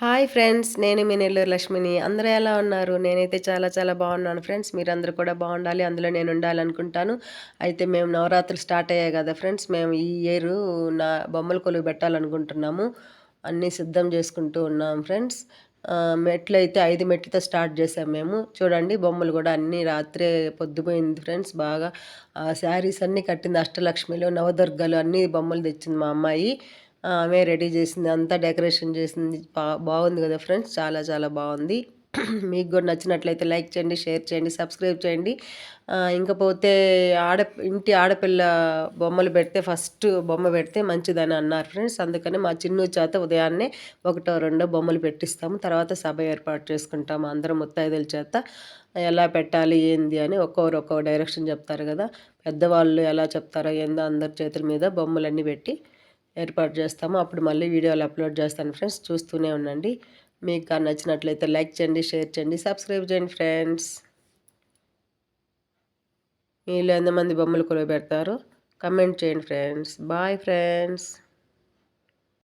Hi friends నేను మీ నెల్లూరు లక్ష్మిని. అందరూ ఎలా ఉన్నారు? నేనైతే చాలా చాలా బాగున్నాను ఫ్రెండ్స్. మీరందరూ కూడా బాగుండాలి అందులో నేను ఉండాలనుకుంటాను. అయితే మేము నవరాత్రులు స్టార్ట్ అయ్యాయి కదా ఫ్రెండ్స్ మేము ఈ ఇయర్ నా బొమ్మల కొలువు పెట్టాలనుకుంటున్నాము. అన్నీ సిద్ధం చేసుకుంటూ ఉన్నాం ఫ్రెండ్స్. మెట్లు అయితే ఐదు మెట్లతో స్టార్ట్ చేసాం మేము. చూడండి బొమ్మలు కూడా అన్నీ రాత్రే పొద్దుపోయింది ఫ్రెండ్స్ బాగా. శారీస్ అన్నీ కట్టింది అష్టలక్ష్మిలో నవదుర్గలు అన్నీ బొమ్మలు తెచ్చింది మా అమ్మాయి. ఆమె రెడీ చేసింది. అంతా డెకరేషన్ చేసింది. బాగుంది కదా ఫ్రెండ్స్? చాలా చాలా బాగుంది. మీకు కూడా నచ్చినట్లయితే లైక్ చేయండి షేర్ చేయండి సబ్స్క్రైబ్ చేయండి. ఇంకపోతే ఆడ ఇంటి ఆడపిల్ల బొమ్మలు పెడితే ఫస్ట్ బొమ్మ పెడితే మంచిదని అన్నారు ఫ్రెండ్స్. అందుకని మా చిన్న చేత ఉదయాన్నే ఒకటో రెండో బొమ్మలు పెట్టిస్తాము. తర్వాత సభ ఏర్పాటు చేసుకుంటాము అందరం ముత్తైదుల చేత. ఎలా పెట్టాలి ఏంది అని ఒక్కొరు ఒక్కో డైరెక్షన్ చెప్తారు కదా. పెద్దవాళ్ళు ఎలా చెప్తారో ఏందో అందరి చేతుల మీద బొమ్మలన్నీ పెట్టి ఏర్పాటు చేస్తాము అప్పుడు మళ్ళీ వీడియోలు అప్లోడ్ చేస్తాను ఫ్రెండ్స్. చూస్తూనే ఉండండి. మీకు నచ్చినట్లయితే లైక్ చేయండి షేర్ చేయండి సబ్స్క్రైబ్ చేయండి ఫ్రెండ్స్. మీలో ఎంతమంది బొమ్మలు కొలువ పెడతారు కమెంట్ చేయండి ఫ్రెండ్స్. Bye friends.